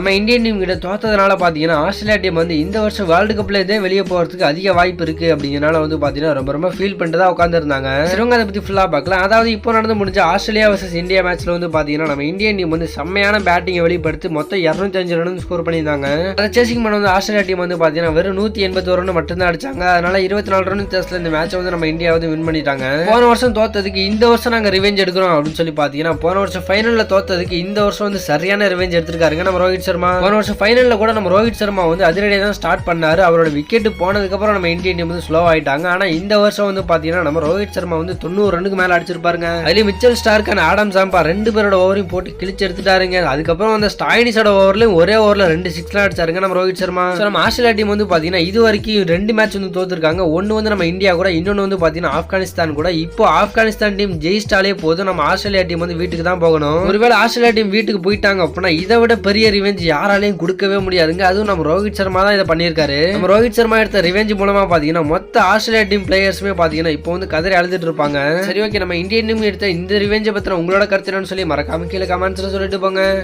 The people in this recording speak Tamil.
நம்ம இந்தியன் டீம் கிட்ட தோத்ததுனால பார்த்தீங்கன்னா ஆஸ்திரேலியா டீம் வந்து இந்த வருஷம் வேர்ல்டு கப்ல இதே வெளியே போகிறதுக்கு அதிக வாய்ப்பு இருக்கு அப்படிங்கிறனால வந்து பார்த்தீங்கன்னா ரொம்ப ரொம்ப ஃபீல் பண்ணிட்டு தான் உட்காந்துருந்தாங்க சிவங்க அதை பற்றி ஃபுல்லாக பார்க்கலாம் அதாவது இப்போ நடந்து முடிஞ்ச ஆஸ்திரேலியா வர்சஸ் இந்தியா மேட்ச்ல வந்து பார்த்தீங்கன்னா நம்ம இந்தியன் டீம் வந்து செம்மையான பேட்டிங்கை வெளிப்படுத்தி மொத்தம் இரநூத்தஞ்சு ரன் ஸ்கோர் பண்ணியிருந்தாங்க. அதை சேசிங் பண்ண வந்து ஆஸ்திரேலியா டீம் வந்து பார்த்தீங்கன்னா வெறும் நூற்றி எண்பத்தி ரன் மட்டும்தான் அடிச்சாங்க. அதனால இருபத்தி நாலு ரன் வித்தியாசத்துல இந்த மேட்ச்சை வந்து நம்ம இந்தியா வந்து வின் பண்ணிட்டாங்க. போன வருஷம் தோத்ததுக்கு இந்த வருஷம் நாங்கள் ரிவெஞ்ச் எடுக்கிறோம் அப்படின்னு சொல்லி பார்த்தீங்கன்னா போன வருஷம் ஃபைனலில் தோத்ததுக்கு இந்த வருஷம் வந்து சரியான ரிவெஞ்ச் எடுத்திருக்காருங்க நம்ம ரோஹித் சர்மா. போன வருஷம் ஃபைனலில் கூட நம்ம ரோஹித் சர்மா வந்து அதிரடியாக தான் ஸ்டார்ட் பண்ணாரு. அவரோட விக்கெட் போனதுக்கப்புறம் நம்ம இந்தியன் டீம் வந்து ஸ்லோ ஆயிட்டாங்க. ஆனால் இந்த வருஷம் வந்து பார்த்தீங்கன்னா நம்ம ரோஹித் சர்மா வந்து தொண்ணூறு ரன்னுக்கு மேலே அடிச்சிருப்பாருங்க. அதுலேயும் மிச்சல் ஸ்டார்க்கான ஆடம் சாம்பா ரெண்டு பேரோட ஓவரையும் போட்டு கிழிச்சு எடுத்துட்டாருங்க. அதுக்கப்புறம் அந்த ஸ்டாயினிஸோட ஓவர்லையும் ஒரே ஓவரில் ரெண்டு சிக்ஸ்லாம் அடிச்சாருங்க நம்ம ரோஹித் சர்மா. நம்ம ஆஸ்திரேலியா டீம் வந்து பார்த்தீங்கன்னா இது வரைக்கும் ரெண்டு மேட்ச் வந்து தோத்துருக்காங்க. ஒன்று வந்து நம்ம இந்தியா கூட இன்னொன்று வந்து பார்த்தீங்கன்னா ஆப்கானிஸ்தான் கூட. இப்போ ஆப்கானிஸ்தான் டீம் ஜெயிச்சிட்டாலே போதும். நம்ம ஆஸ்திரேலியா டீம் வந்து வீட்டுக்கு தான் போகணும். ஒருவேளை ஆஸ்திரேலியா டீம் வீட்டுக்கு போயிட்டாங்க அப்படின்னா இதை விட பெரிய ரிவெஞ்ச் யாராலையும் கொடுக்கவே முடியாதுங்க. அதுவும் நம்ம ரோஹித் சர்மா தான் இதை பண்ணியிருக்காரு. நம்ம ரோஹித் சர்மா எடுத்த ரிவெஞ்ச் மூலமா பாத்தீங்கன்னா மொத்த ஆஸ்திரேலியா டீம் பிளேயர்ஸுமே பாத்தீங்கன்னா இப்போ வந்து கதறி அழுதுட்டு இருப்பாங்க. சரி ஓகே நம்ம இந்தியன் டீம் எடுத்த இந்த ரிவெஞ்சை பத்தின உங்களோட கருத்து என்னன்னு சொல்லி மறக்காம கீழே கமெண்ட்ஸ்ல சொல்லிட்டு போங்க.